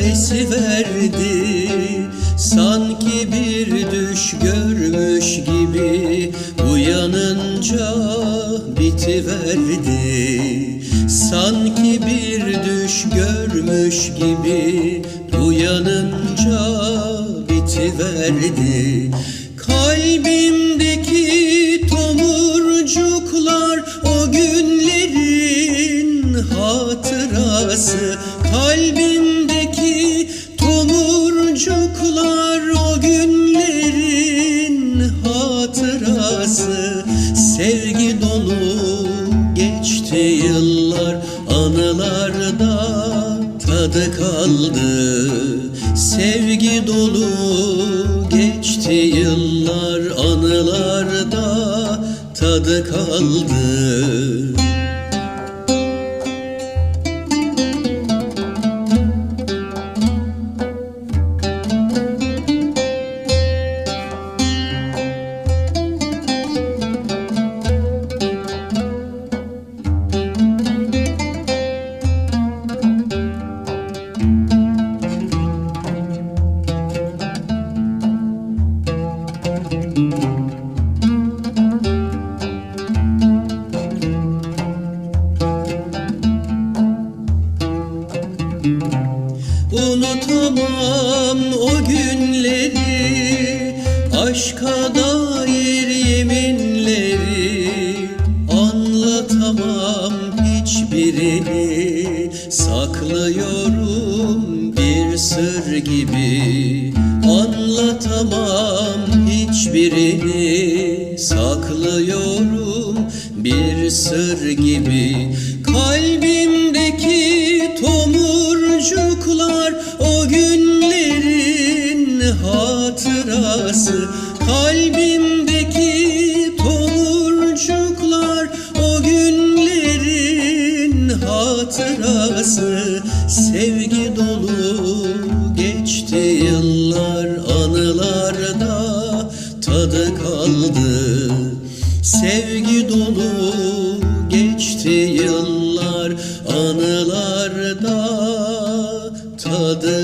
esiverdi Sanki bir düş görmüş gibi Uyanınca bitiverdi. Sanki bir düş görmüş gibi Uyanınca bitiverdi. Kalbimdeki hatırası Kalbimdeki tomurcuklar o günlerin hatırası. Sevgi dolu geçti yıllar anılarda tadı kaldı. Sevgi dolu geçti yıllar anılarda tadı kaldı Unutamam o günleri Aşka dair yeminleri. Anlatamam hiçbirini Saklıyorum bir sır gibi. Anlatamam hiçbirini Saklıyorum bir sır gibi. Kalbimdeki Kalbimdeki tomurcuklar o günlerin hatırası. Sevgi dolu geçti yıllar anılarda tadı kaldı. Sevgi dolu geçti yıllar anılarda tadı